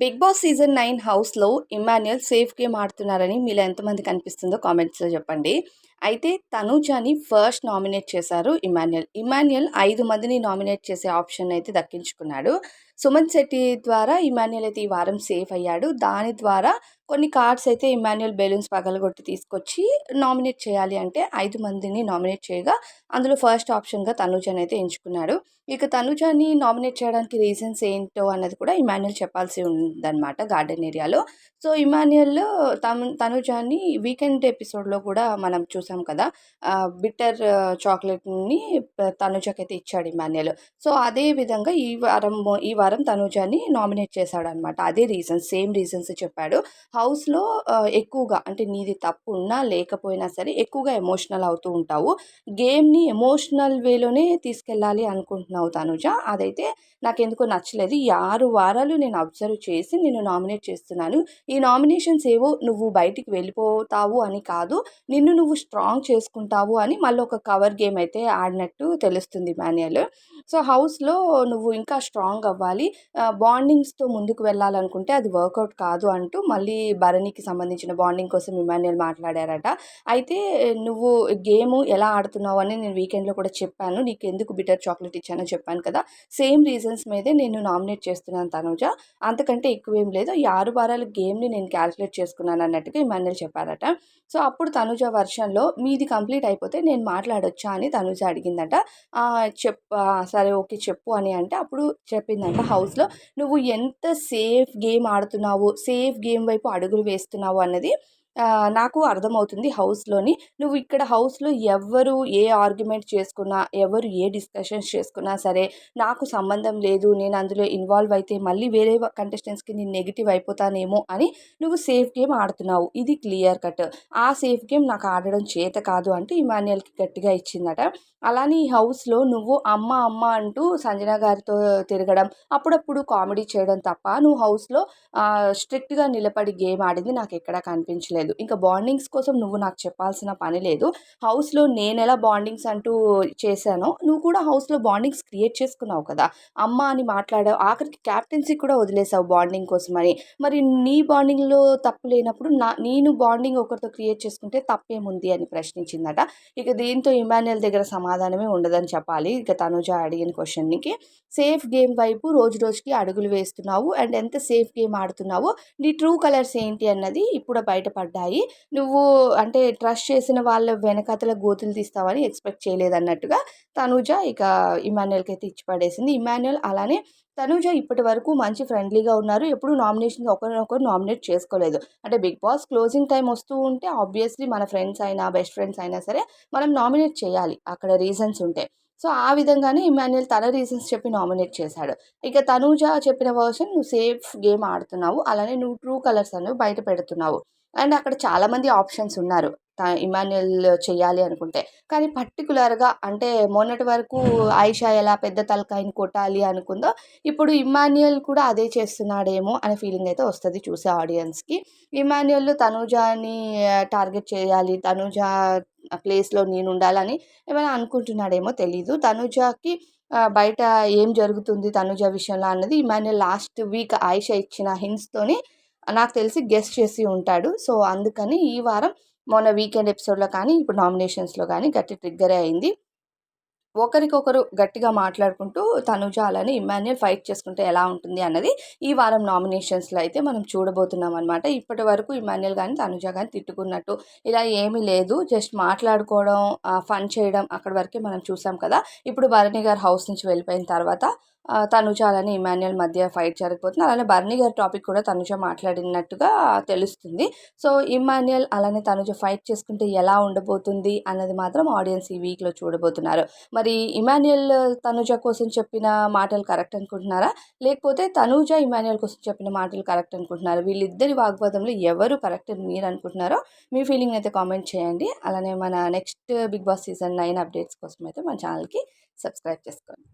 Big Boss season nine హౌస్లో Emmanuel safe game ఆడుతున్నారని మీలో ఎంతమంది కనిపిస్తుందో కామెంట్స్లో చెప్పండి. అయితే తనూజాని ఫస్ట్ నామినేట్ చేశారు ఇమాన్యుయల్ ఇమాన్యుయల్ ఐదు మందిని నామినేట్ చేసే ఆప్షన్ అయితే దక్కించుకున్నాడు. సుమన్ శెట్టి ద్వారా ఇమాన్యుయల్ అయితే ఈ వారం సేఫ్ అయ్యాడు. దాని ద్వారా కొన్ని కార్డ్స్ అయితే ఇమాన్యుయల్ బెలూన్స్ పగలగొట్టి తీసుకొచ్చి నామినేట్ చేయాలి అంటే ఐదు మందిని నామినేట్ చేయగా అందులో ఫస్ట్ ఆప్షన్గా తనుజాని అయితే ఎంచుకున్నాడు. ఇక తనుజాని నామినేట్ చేయడానికి రీజన్స్ ఏంటో అన్నది కూడా ఇమాన్యుయల్ చెప్పాల్సి ఉందన్నమాట గార్డెన్ ఏరియాలో. సో ఇమాన్యుయల్ తను తనుజాని వీకెండ్ ఎపిసోడ్లో కూడా మనం చూసాం కదా బిట్టర్ చాక్లెట్ని తనుజకైతే ఇచ్చాడు ఇమాన్యుయల్ సో అదే విధంగా ఈ వారం ఈ వారం తనుజాని నామినేట్ చేశాడు అనమాట అదే రీజన్స్ సేమ్ రీజన్స్ చెప్పాడు. హౌస్లో ఎక్కువగా అంటే నీది తప్పు ఉన్నా లేకపోయినా సరే ఎక్కువగా ఎమోషనల్ అవుతూ ఉంటావు. గేమ్ని ఎమోషనల్ వేలోనే తీసుకెళ్ళాలి అనుకుంటున్నావు తనుజ. అదైతే నాకు ఎందుకో నచ్చలేదు. ఈ ఆరు వారాలు నేను అబ్జర్వ్ చేసి నేను నామినేట్ చేస్తున్నాను. ఈ నామినేషన్స్ ఏవో నువ్వు బయటికి వెళ్ళిపోతావు అని కాదు నిన్ను నువ్వు స్ట్రాంగ్ చేసుకుంటావు అని మళ్ళీ ఒక కవర్ గేమ్ అయితే ఆడినట్టు తెలుస్తుంది మాన్యువల్ సో హౌస్లో నువ్వు ఇంకా స్ట్రాంగ్ అవ్వాలి. బాండింగ్స్తో ముందుకు వెళ్ళాలనుకుంటే అది వర్కౌట్ కాదు అంటూ మళ్ళీ భరణికి సంబంధించిన బాండింగ్ కోసం ఇమాన్యుయల్ మాట్లాడారట. అయితే నువ్వు గేమ్ ఎలా ఆడుతున్నావు అని నేను వీకెండ్లో కూడా చెప్పాను. నీకు ఎందుకు బిటర్ చాక్లెట్ ఇచ్చానో చెప్పాను కదా. సేమ్ రీజన్స్ మీదే నేను నామినేట్ చేస్తున్నాను తనుజ. అంతకంటే ఎక్కువేం లేదు. ఈ ఆరు వారాల గేమ్ని నేను క్యాల్కులేట్ చేసుకున్నాను అన్నట్టుగా ఇమాన్యుల్ చెప్పారట. సో అప్పుడు తనుజ వర్షన్లో మీది కంప్లీట్ అయిపోతే నేను మాట్లాడొచ్చా అని తనుజ అడిగిందట. చెప్ సరే ఓకే చెప్పు అని అంటే అప్పుడు చెప్పిందంట హౌస్లో. నువ్వు ఎంత సేఫ్ గేమ్ ఆడుతున్నావు? సేఫ్ గేమ్ వైపు అడుగులు వేస్తున్నావు అన్నది నాకు అర్థమవుతుంది హౌస్లోని. నువ్వు ఇక్కడ హౌస్లో ఎవరు ఏ ఆర్గ్యుమెంట్ చేసుకున్నా ఎవరు ఏ డిస్కషన్స్ చేసుకున్నా సరే నాకు సంబంధం లేదు నేను అందులో ఇన్వాల్వ్ అయితే మళ్ళీ వేరే కంటెస్టెంట్స్కి నేను నెగిటివ్ అయిపోతానేమో అని నువ్వు సేఫ్ గేమ్ ఆడుతున్నావు. ఇది క్లియర్ కట్. ఆ సేఫ్ గేమ్ నాకు ఆడడం చేత కాదు అంటే ఇమాన్యుయల్కి గట్టిగా ఇచ్చిందట. అలానే ఈ హౌస్లో నువ్వు అమ్మ అమ్మ అంటూ సంజన గారితో తిరగడం అప్పుడప్పుడు కామెడీ చేయడం తప్ప నువ్వు హౌస్లో స్ట్రిక్ట్గా నిలబడి గేమ్ ఆడింది నాకు ఎక్కడా కనిపించలేదు. ఇంకా బాండింగ్స్ కోసం నువ్వు నాకు చెప్పాల్సిన పని లేదు. హౌస్లో నేను ఎలా బాండింగ్స్ అంటూ చేశానో నువ్వు కూడా హౌస్లో బాండింగ్స్ క్రియేట్ చేసుకున్నావు కదా. అమ్మ అని మాట్లాడావు. ఆఖరికి క్యాప్టెన్సీ కూడా వదిలేసావు బాండింగ్ కోసమని మరి నీ బాండింగ్లో తప్పు లేనప్పుడు నా నేను బాండింగ్ ఒకరితో క్రియేట్ చేసుకుంటే తప్పేముంది అని ప్రశ్నించిందట. ఇక దీంతో ఇమాన్యుయల్ దగ్గర సమాధానమే ఉండదని చెప్పాలి. ఇక తనుజ అడిగిన క్వశ్చన్కి సేఫ్ గేమ్ వైపు రోజు రోజుకి అడుగులు వేస్తున్నావు. అండ్ ఎంత సేఫ్ గేమ్ ఆడుతున్నావు? నీ ట్రూ కలర్స్ ఏంటి? అన్నది ఇప్పుడు బయటపడ్డాయి పడ్డాయి. నువ్వు అంటే ట్రస్ట్ చేసిన వాళ్ళ వెనకతల గోతులు తీస్తావని ఎక్స్పెక్ట్ చేయలేదన్నట్టుగా తనుజ ఇక ఇమాన్యుయల్కి అయితే ఇచ్చి పడేసింది. ఇమాన్యుయల్ అలానే తనుజ ఇప్పటి వరకు మంచి ఫ్రెండ్లీగా ఉన్నారు. ఎప్పుడు నామినేషన్ ఒకరినొకరు నామినేట్ చేసుకోలేదు. అంటే బిగ్ బాస్ క్లోజింగ్ టైం వస్తూ ఉంటే ఆబ్వియస్లీ మన ఫ్రెండ్స్ అయినా బెస్ట్ ఫ్రెండ్స్ అయినా సరే మనం నామినేట్ చేయాలి అక్కడ రీజన్స్ ఉంటే. సో ఆ విధంగానే ఇమాన్యుయల్ తన రీజన్స్ చెప్పి నామినేట్ చేశాడు. ఇక తనూజ చెప్పిన వర్షన్ నువ్వు సేఫ్ గేమ్ ఆడుతున్నావు. అలానే నువ్వు ట్రూ కలర్స్ అనేవి బయట పెడుతున్నావు. అండ్ అక్కడ చాలామంది ఆప్షన్స్ ఉన్నారు. ఇమాన్యుయల్ చేయాలి అనుకుంటే. కానీ పర్టికులర్గా అంటే మొన్నటి వరకు ఆయిషా ఎలా పెద్ద తలకాయని కొట్టాలి అనుకుందో ఇప్పుడు ఇమాన్యుయల్ కూడా అదే చేస్తున్నాడేమో అనే ఫీలింగ్ అయితే వస్తుంది చూసే ఆడియన్స్కి. ఇమాన్యుయల్ తనూజాని టార్గెట్ చేయాలి తనూజ ప్లేస్లో నేను ఉండాలని ఏమైనా అనుకుంటున్నాడేమో తెలీదు. తనూజకి బయట ఏం జరుగుతుంది తనుజ విషయంలో అన్నది ఇమాన్యుయల్ లాస్ట్ వీక్ ఆయిషా ఇచ్చిన హింట్స్తోని నాకు తెలిసి గెస్ట్ చేసి ఉంటాడు. సో అందుకని ఈ వారం మొన్న వీకెండ్ ఎపిసోడ్లో కానీ ఇప్పుడు నామినేషన్స్లో కానీ గట్టి ట్రిగ్గరే అయింది. ఒకరికొకరు గట్టిగా మాట్లాడుకుంటూ తనుజ అలానే ఇమాన్యుయల్ ఫైట్ చేసుకుంటే ఎలా ఉంటుంది అన్నది ఈ వారం నామినేషన్స్లో అయితే మనం చూడబోతున్నాం అనమాట ఇప్పటి వరకు ఇమాన్యుయల్ కానీ తనుజ కానీ తిట్టుకున్నట్టు ఇలా ఏమీ లేదు. జస్ట్ మాట్లాడుకోవడం ఫన్ చేయడం అక్కడి వరకే మనం చూసాం కదా. ఇప్పుడు భరణి గారు హౌస్ నుంచి వెళ్ళిపోయిన తర్వాత తనుజ అలానే ఇమాన్యుయల్ మధ్య ఫైట్ జరగబోతుంది. అలానే బర్నీ గారి టాపిక్ కూడా తనుజ మాట్లాడినట్టుగా తెలుస్తుంది. సో ఇమాన్యుయల్ అలానే తనుజ ఫైట్ చేసుకుంటే ఎలా ఉండబోతుంది అన్నది మాత్రం ఆడియన్స్ ఈ వీక్లో చూడబోతున్నారు. మరి ఇమాన్యుయల్ తనుజ కోసం చెప్పిన మాటలు కరెక్ట్ అనుకుంటున్నారా? లేకపోతే తనుజ ఇమాన్యుయల్ కోసం చెప్పిన మాటలు కరెక్ట్ అనుకుంటున్నారా? వీళ్ళిద్దరి వాగ్వాదంలో ఎవరు కరెక్ట్ అని మీరు అనుకుంటున్నారో మీ ఫీలింగ్ అయితే కామెంట్ చేయండి. అలానే మన next Bigg Boss season nine updates కోసం అయితే మన ఛానల్కి సబ్స్క్రైబ్ చేసుకోండి.